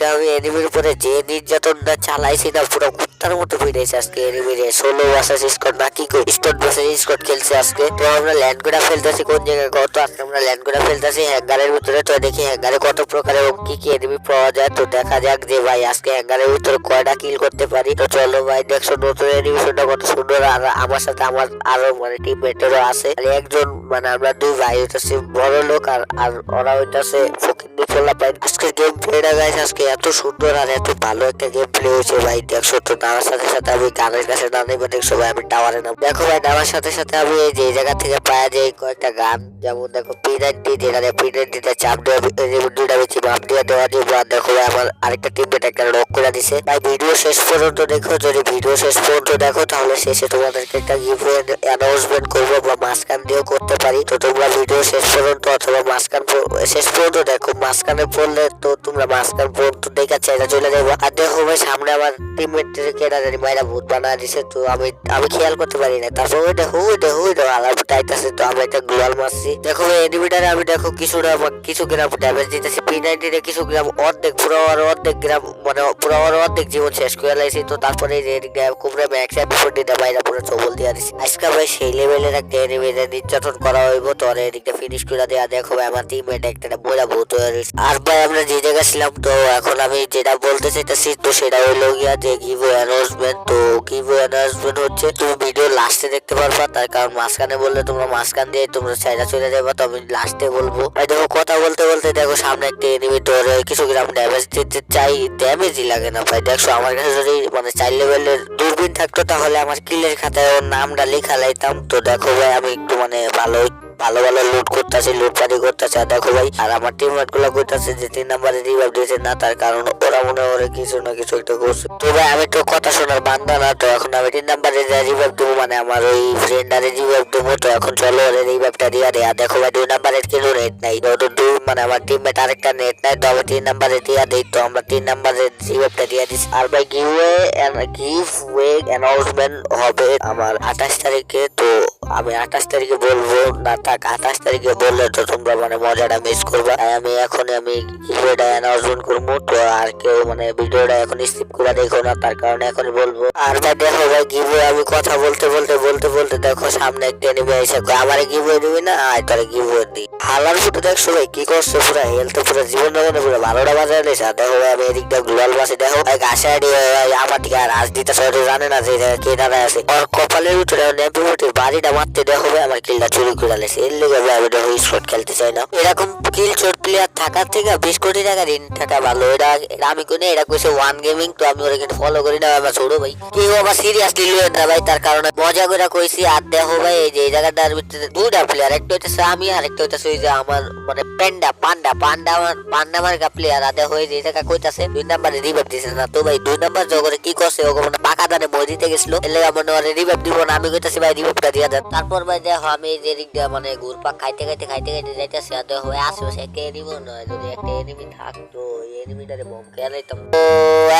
আজকে আমি এনিমির উপরে যে নির্যাতনটা চালাইছি না পুরো কুত্তার মতো ফিরেছে আজকে এনিমিরে ষোলো ভার্সেস স্কট না কি কই স্কট ভার্সেস স্কট খেলছে আজকে। তো আমরা ল্যান্ড করে ফেলতেছি কোন জায়গায়? কত আজকে আমরা ল্যান্ড করে ফেলতেছি? হ্যাঙ্গারের ভিতরে তো দেখি হ্যাঙ্গারে কত প্রকার এবং কি কি এনিমি পাওয়া যায়। তো দেখা যাক যে ভাই আজকে হ্যাঙ্গারের ভিতরে কয়টা কিল করতে পারি। তো চলো ভাই, দেখছ নতুন এনিমেশনটা কত সুন্দর। আর আমার সাথে আমার আরও মানে টিমমেটেরও আছে। একজন মানে আমরা দুই ভাই হইতেছি বড় লোক আর আর ওরা হইতেছে পাই আজকে গেম প্লেটা গাইস আজকে এত সুন্দর আর এত ভালো একটা গেম প্লে হয়েছে ভাই, দেখছ তো নামার সাথে সাথে আমি গানের কাছে না নেবে দেখছ ভাই আমি টাওয়ারে নাম দেখো ভাই নামার সাথে সাথে আমি যে জায়গা থেকে পাওয়া যায় কয়েকটা গান, যেমন দেখো পি নাইনটি যেখানে পি নাইনটিতে চাপ বেশি মাপ দিয়ে দেওয়া দিয়ে দেখো ভাই, আমার আরেকটা টিমমেট একটা লক করে দিছে। ভাই ভিডিও শেষ পর্যন্ত দেখো, যদি ভিডিও শেষ পর্যন্ত দেখো, তাহলে শেষে তোমাদেরকে একটা গিফট অ্যানাউন্সমেন্ট করব বা মাঝখান দিয়েও করতে পারি। তো তোমরা ভিডিও শেষ পর্যন্ত অথবা মাঝখান শেষ পর্যন্ত দেখো, মাঝখানে পড়লে তো তোমরা মাঝখান পর্যন্ত দেখে চাইলে চলে যাব। আর দেখো ভাই, সামনে আমার টিমমেটদেরকে না জানি ভূত বানা দিছে, তো আমি আমি খেয়াল করতে পারি না তারপর ওই দেখো ওই দেখো, ওই আলাপ টাইটাছে তো আমি একটা গ্লোয়াল মারছি। দেখো এনিমিটারে আমি দেখো কিছু গ্রাম ড্যামেজ দিতেছি। পি নাইনটিনে কিছু গ্রাম অর্ধেক, পুরো আর অর্ধেক গ্রাম মানে পুরো আর অর্ধেক জীবন শেষ করে লাইছি। তো তারপরে কুমড়ে ম্যাক্স বিফোর দিতে পুরো চবল দিয়ে দিছি। আজকে ভাই সেই লেভেলের একটা এনিমিদের নির্যাতন করা হইব, তো আর এদিকে ফিনিশ করে দেওয়া দেখো ভাই, আমার টিমমেট একটা বইরা ভূত হয়ে রয়েছে। আর ভাই, আমরা যে জায়গায় ছিলাম, তো এখন আমি যেটা বলতে চাইতেছি, তো সেটা হইল গিয়া যে গিভ অ্যানাউন্সমেন্ট তো গিভ অ্যানাউন্সমেন্ট হচ্ছে? তুমি ভিডিও লাস্টে দেখতে পারবা, তার কারণ মাঝখানে বললে তোমরা মাঝখান দিয়ে তোমরা সাইডা চলে যাবে, তো আমি লাস্টে বলব। ভাই দেখো, কথা বলতে বলতে দেখো, সামনে একটা এনিমি তোর কিছু গ্রাম ড্যামেজ দিতে চাই ড্যামেজই লাগে না ভাই। দেখো আমার কাছে যদি মানে চার লেভেলের দূরবীন থাকতো, তাহলে আমার কিলের খাতায় ওর নামটা লেখা লাইতাম। তো দেখো ভাই, আমি একটু মানে ভালো ভালো ভালো লুট করতেছে লুট পাটি করতেছে। আর দেখো ভাই, আর আমার টিমমেটগুলো করতেছে যে তিন নাম্বারে রিভাইভ দিয়েছে না, তার কারণ ওরা মনে করে কিছু না কিছু একটা করছে। তো ভাই, আমি তো কথা শোনার বান্দা না, তো এখন আমি তিন নাম্বারে রিভাইভ দেবো মানে আমার ওই ফ্রেন্ডারে রিভাইভ দেবো, তো এখন চলো ওরে রিভাইভটা দিয়ে দেয় আর দেখো ভাই, দুই নাম্বারের কিন্তু নেট নাই। তো দুই মানে আমার টিমমেট আরেকটা নেট নাই, তো আমি তিন নাম্বারে দিয়ে দিই, তো আমরা তিন নাম্বারে রিভাইভটা দিয়ে দিচ্ছি আর ভাই গিভওয়ে গিভ ওয়ে অ্যানাউন্সমেন্ট হবে আমার আঠাশ তারিখে, তো আমি আঠাশ তারিখে বলব, না থাক, আঠাশ তারিখে বললে তো তোমরা মানে মজাটা মিস করবা। তাই আমি এখন আমি ভিডিওটা অ্যানাউন্সমেন্ট করব। তো আর কেউ মানে ভিডিওটা এখন স্কিপ করে দেখো না, তার কারণে এখন বলব। আর ভাই দেখো ভাই গিভে আমি কথা বলতে বলতে বলতে বলতে দেখো সামনে একটা এনিমে এসে আমারে গিভে দিবি না? আয়, তোরে গিভে দি হালার ফুটে দেখছ ভাই, কি করছে পুরো? হেলথ পুরো জীবন জগনে পুরো? ভালোটা বাজারে নিয়েছে। দেখো ভাই, আমি এদিক দিয়ে গ্লোয়াল বাসে, দেখো ভাই, গাছে আমার দিকে আর আজ দিতে সবাই জানে না যে কে দাঁড়ায় আছে। ওর কপালের ভিতরে নেপিমুটির বাড়িটা মারতে দেখো ভাই, আমার কিলটা চুরি করে লেছে এর লেগে আমি দেখো স্পট খেলতে চাই না। এরকম কিল চোট প্লেয়ার থাকার থেকে বিশ কোটি টাকা ঋণ থাকা ভালো। এটা আমি কোনে এটা কইছে ওয়ান গেমিং তো আমি ওরা ফলো করি না, আমার ছোট ভাই। কেউ আবার সিরিয়াসলি লিও না ভাই, তার কারণে মজা করে কইছি, আর দেখো ভাই, এই যে এই জায়গাটার ভিতরে দুইটা প্লেয়ার একটা হইতেছে আমি আর একটা হইতেছে ওই যে আমার মানে প্যান্ডা পান্ডা পান্ডা পান্ডা মার্কা প্লেয়ার আর দেখো এই যে জায়গা কইতাছে, দুই নাম্বারে রিভাইভ দিছে না। তো ভাই, দুই নাম্বার জগরে কি করছে, ওকে মানে পাকা দানে মই দিতে গেছিল। এলে আমার রিভাইভ দিব না, আমি কইতাছি ভাই রিভাইভটা দিয়া দেন। তারপর ভাই, দেখো আমি এই যে দিক দিয়ে মানে ঘুরপাক খাইতে খাইতে খাইতে খাইতে যাইতেছি আর দেখো ভাই আশেপাশে একটা এনিমি নয় যদি একটা এনিমি থাকতো, এই এনিমিটারে বম খেলাইতাম তো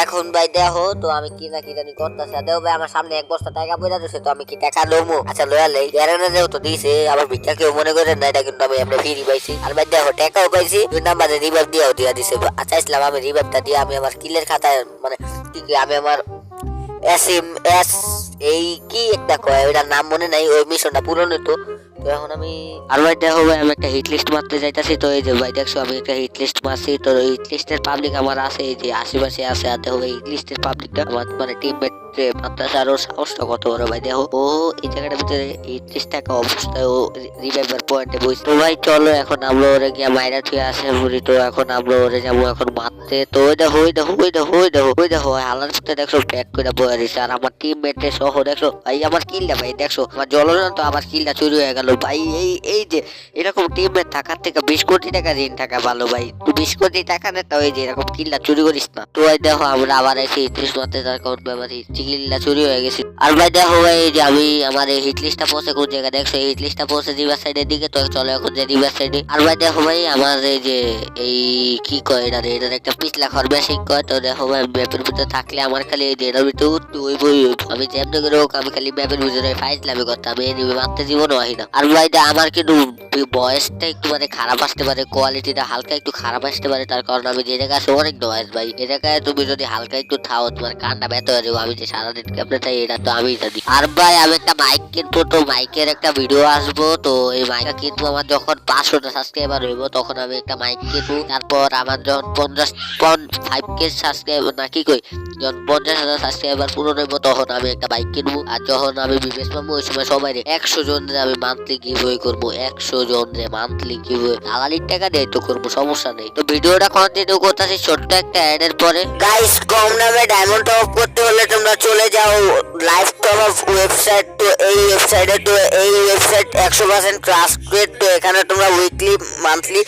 এখন ভাই দেখো তো আমি কি না কি জানি করতেছি। আর দেখো ভাই আমার সামনে এক বস্তা টাকা পড়ে যাচ্ছে তো আমি কি টাকা লমু? আচ্ছা লয়া লই গ্যারেনে যাও তো দিছে আবার ভিক্ষা কেউ মনে করে না, এটা কিন্তু আমি আমরা ফ্রি পাইছি আর ভাই দেখো, টাকাও পাইছি, দুই নাম্বারে রিভাইভ দিয়েও দিয়া দিছে আচ্ছা ইসলাম আমি রিভাইভটা দিয়ে আমি আমার কিলের খাতায় মানে কি কি আমি আমার এস এম এস এই কি একটা কয়, ওইটার নাম মনে নাই, ওই মিশনটা পূরণ হতো তো এখন আমি আর ভাই দেখো ভাই আমি একটা হিট লিস্ট মারতে যাইতাছি। তো এই যে ভাই দেখছ, আমি একটা হিট লিস্ট মারছি। তো হিট লিস্টের পাবলিক আমার আছে, এই যে আশেপাশে আছে, আর দেখো হিট লিস্টের পাবলিকটা আমার মানে টিমমেট মাত্রাছে আর কত বড় ভাই, দেখো। ও, এই ভিতরে ও রিভাইভার পয়েন্টে বসে তো ভাই চলো এখন আমরা ওরে গিয়ে মাইরা থুয়ে আসে মুড়ি তো এখন আমরা ওরে যাব এখন মারতে। তো ওই দেখো দেখো, ওই দেখো ওই দেখো ওই দেখো হালার প্যাক করে বয়ে আর আমার টিমমেটে সহ দেখছ, ভাই, আমার কিলটা ভাই, দেখছ? আমার জলজন তো আমার কিলটা চুরি হয়ে গেল। ভাই, এই এই যে এরকম টিমমেট থাকার থেকে বিশ কোটি টাকা ঋণ থাকা ভালো ভাই। তুই বিশ কোটি টাকা নে তো এই যে এরকম কিল্লা চুরি করিস না। তো ভাই দেখো, আমরা আবার এসে হিটলিস্ট মারতে তার কারণ আমার কিল্লা চুরি হয়ে গেছে। আর ভাই দেখো ভাই, এই যে আমি আমার এই হিটলিস্টটা পৌঁছে কোন জায়গায় দেখছ? এই হিটলিস্টটা পৌঁছে রিভার সাইডের দিকে, তো চলো এখন যে রিভার সাইডে আর ভাই দেখো ভাই, আমার এই যে এই কি কয় এটা এটার একটা পিছলা খর বেশি কয়। তো দেখো ভাই ম্যাপের ভিতরে থাকলে আমার খালি এই যে এটার ভিতরে উঠতে ওই বই আমি যেমন করে হোক, আমি খালি ম্যাপের ভিতরে ফাইজলামি করতাম, এই নিবে মারতে জীবনও আহি না। আর আর ভাই আমার কিন্তু বয়সটা একটু মানে খারাপ আসতে পারে, কোয়ালিটিটা হালকা একটু খারাপ আসতে পারে, তার কারণ আমি যে জায়গায় অনেক নয়েজ ভাই। এ জায়গায় তুমি যদি হালকা একটু থাও, তোমার কানটা ব্যথা হয়ে যাবে, আমি যে সারাদিন কেমনে থাই, এটা তো আমি জানি। আর ভাই, আমি একটা মাইক কিনবো, তো মাইকের একটা ভিডিও আসব, তো এই মাইকটা কিনবো আমার যখন পাঁচশোটা সাবস্ক্রাইবার হইব, তখন আমি একটা মাইক কিনবো। তারপর আমার যখন পঞ্চাশ ফাইভ কে সাবস্ক্রাইবার না, কি কই? যখন পঞ্চাশ হাজার সাবস্ক্রাইবার পূরণ হইব, তখন আমি একটা বাইক কিনবো। আর যখন আমি বিবেশ পাবো ওই সময় সবাই একশো জন আমি মান্থলি গিভওয়ে করব, একশো জন যে মান্থলি গিভওয়ে দালালির টাকা দিয়ে তো করব, সমস্যা নেই। তো ভিডিওটা কন্টিনিউ করতেছি ছোট্ট একটা অ্যাড এর পরে। গাইস কম দামে ডায়মন্ড টপ করতে হলে তোমরা চলে যাও লাইভ টপ অফ ওয়েবসাইট তো, এই ওয়েবসাইটে তো, এই ওয়েবসাইট একশো পার্সেন্ট ট্রাস্টেড তো, এখানে তোমরা উইকলি মান্থলি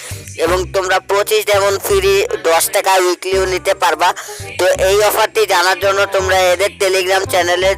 এবং তোমরা পঁচিশ যেমন ফ্রি দশ টাকা উইকলিও নিতে পারবা। তো এই অফারটি জানার জন্য তোমরা এদের টেলিগ্রাম চ্যানেলের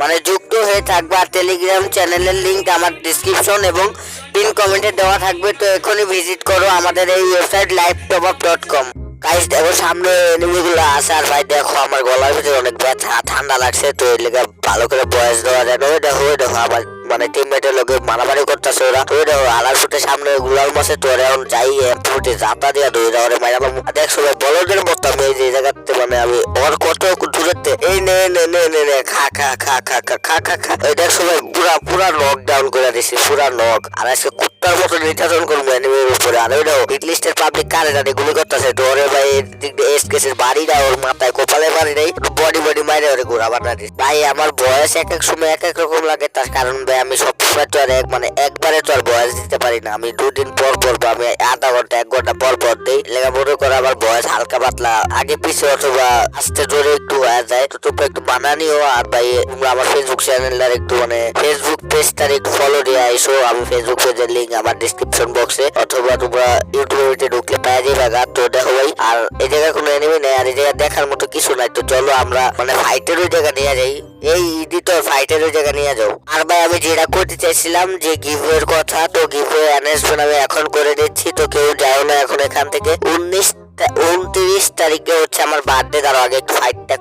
মানে যুক্ত হয়ে থাকবে। আর টেলিগ্রাম চ্যানেলের লিঙ্ক আমার ডিসক্রিপশন এবং পিন কমেন্টে দেওয়া থাকবে। তো এখনই ভিজিট করো আমাদের এই website live top up dot com guys দেখো সামনে এনিমিগুলো আছে। আর ভাই, দেখো আমার গলার ভিতরে অনেক ব্যথা, ঠান্ডা লাগছে। তো এর ভালো করে বয়স দেওয়া যাবে। দেখো দেখো আমার মানে টিমমেটের লোকে মারামারি করতেছে ওরা। দেখো আলার ফুটে সামনে গুলাল মাসে তো ওরা এখন যাই ফুটে যাতা দিয়া ধরে দেওয়া মাইরা পাবো দেখছ বলদের মতো আমি এই জায়গাতে মানে আমি ওর কত দূরেতে এই নে নে নে নে খা খা খা খা খা খা খা খা। দেখছ ভাই পুরা পুরা নক ডাউন করে দিছি, পুরা নক আর আজকে কুত্তার মতো নির্যাতন করব এনিমির উপরে। আর ওই দেখো হিট লিস্টের পাবলিক কারে জানি গুলি করতেছে? তো ওরে ভাই এদিক দিয়ে এস কেসের বাড়ি না ওর মাথায় কপালে বাড়ি নেই। বডি বডি মাইরে ওরে ঘোরা বানা দিস ভাই, আমার বয়স এক এক সময় এক এক রকম লাগে। তার কারণ ভাই, আমি সব সময় তো আর এক মানে একবারে তো আর বয়স দিতে পারি না। আমি দুদিন পর পর আমি আধা ঘণ্টা, এক ঘণ্টা পর পর দিই। লেখা মনে করে আমার বয়স হালকা পাতলা। আগে পিছে অথবা আস্তে জোরে একটু হয়ে যায়। তো তোমরা একটু বানানিও আর ভাই, তোমরা আমার ফেসবুক চ্যানেলটার একটু মানে ফেসবুক পেজটার একটু ফলো দিয়ে আইসো আমি ফেসবুক পেজের লিঙ্ক আমার ডিসক্রিপশন বক্সে অথবা তোমরা ইউটিউবে ঢুকলে পেয়ে যাবে, গা, তো দেখো ভাই, আর এই জায়গায় কোনো এনিমি নেই, আর এই জায়গায় দেখার মতো কিছু নাই, তো চলো আমরা মানে ফাইটের ওই জায়গা নিয়ে যাই। এই ইদি তো ফাইটের ওই জায়গা নিয়ে যাও। আর ভাই, আমি যেটা করতে চাইছিলাম যে গিভওয়ের কথা, তো গিভওয়ে অ্যানাউন্সমেন্ট আমি এখন করে দিচ্ছি, তো কেউ যাও না এখন এখান থেকে। উনিশ উনত্রিশ তারিখে হচ্ছে আমার বার্থডে তার একটু ফাইটটা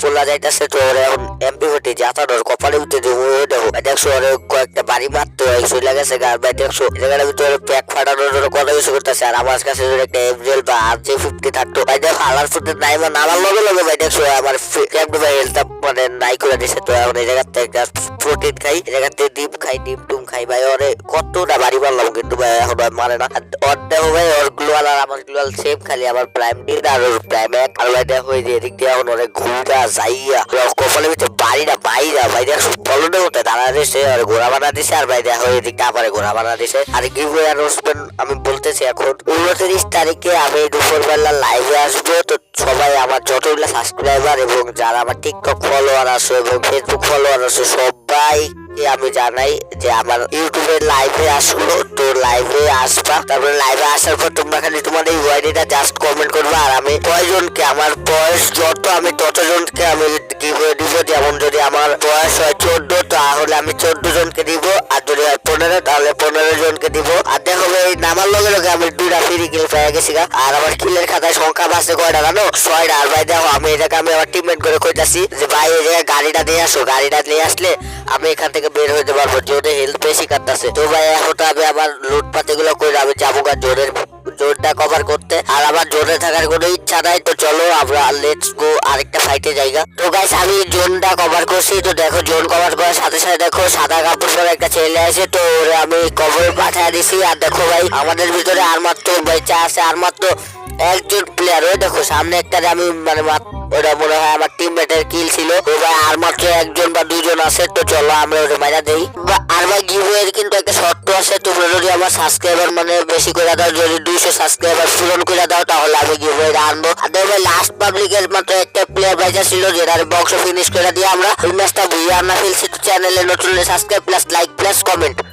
পোলা যাইতেছে তো কপালে উঠে দেখো। দেখছ ওরে বাড়ি মারতে আর আমার কাছে যদি বা আর জে ফিফটি থাকতো। ভাই দেখো নাই বা নামার লগে লগে আমার মানে নাই করে দিছে তো। এখন জায়গাতে একটা প্রোটিন খাই, এই জায়গাতে ডিম খাই, ডিম টুম খাই। ভাই, ওরে কতটা বাড়ি মারলাম কিন্তু ভাই, এখন মারে না। ওর ভাই, ওর আর আমার গ্লোয়াল সেম খালি আমার প্রাইম ডিন আর প্রাইম এক আর ভাই দেখো এই যে এদিক দিয়ে এখন ওরে ঘুরা যাইয়া। কপালের ভিতরে বাড়িটা বাইরা ভাই, দেখো বলনে হতে দাঁড়া দিছে, আর ঘোড়া বানা দিছে, আর ভাই, দেখো এদিকটা আবার ঘোড়া বানা দিছে। আর গিভওয়ে অ্যানাউন্সমেন্ট আমি বলতেছি এখন, উনত্রিশ তারিখে আমি দুপুরবেলা লাইভে আসব, তো সবাই আমার যতগুলো সাবস্ক্রাইবার এবং যারা আমার টিকটক ফলোয়ার আছে এবং ফেসবুক ফলোয়ার আছে সবাই আমি জানাই যে আমার ইউটিউবে লাইভে আসলো তো লাইভে আসবা। তারপরে লাইভে আসার পর তোমরা খালি তোমাদের এই ওয়াইডিটা জাস্ট কমেন্ট করবা, আর আমি কয়জনকে, আমার বয়স যত, আমি ততজনকে আমি গিভওয়ে দিব। যেমন যদি আমার বয়স হয় চোদ্দ, তাহলে আমি চোদ্দ জনকে দিব, আর যদি হয় পনেরো, তাহলে পনেরো জনকে দিব। আর দেখো এই নামার লগে লগে আমি দুইটা ফ্রি কিল পেয়ে গেছি। আর আমার কিলের খাতায় সংখ্যা বাসে কয়টা জানো? ছয়টা। আর ভাই দেখো, আমি এটাকে আমি আমার টিমমেট করে কইতাছি যে, ভাই, এই জায়গায় গাড়িটা নিয়ে আসো। গাড়িটা নিয়ে আসলে আমি এখান থেকে বের হইতে পারব। জোরে হেলথ বেশি কাটতেছে তো ভাই, এখন আমি আমার লুটপাতি গুলো করে আমি যাব গা জোরের, জোরটা কভার করতে। আর আমার জোরে থাকার কোনো ইচ্ছা নাই, তো চলো আমরা লেটস গো আরেকটা ফাইটে জায়গা তো গাইস আমি জোনটা কভার করছি। তো দেখো, জোন কভার করার সাথে সাথে দেখো, সাদা কাপড় পরে একটা ছেলে আছে। তো ওরে আমি কভার পাঠিয়ে দিছি। আর দেখো ভাই, আমাদের ভিতরে আর মাত্র বেচা আছে আর মাত্র একজন প্লেয়ার ওই দেখো, সামনে একটা আমি মানে ওটা মনে হয় আমার টিমমেটের কিল ছিল। ও ভাই, আর মাত্র একজন বা দুজন আছে, তো চলো আমরা ওটা মাইরা দেই। আর ভাই গিভওয়ের কিন্তু একটা শর্ত আছে, তোমরা যদি আমার সাবস্ক্রাইবার মানে বেশি করে দাও, যদি দুইশো সাবস্ক্রাইবার পূরণ করে দাও, তাহলে আমি গিভওয়ে আনব। আর ভাই লাস্ট পাবলিকের মাত্র একটা প্লেয়ার বাইজা ছিল, যেটার বক্স ফিনিশ করে দিয়ে আমরা। ওই ম্যাচটা বুঝে আনা ফেলছি চ্যানেলে নতুন subscribe plus like plus comment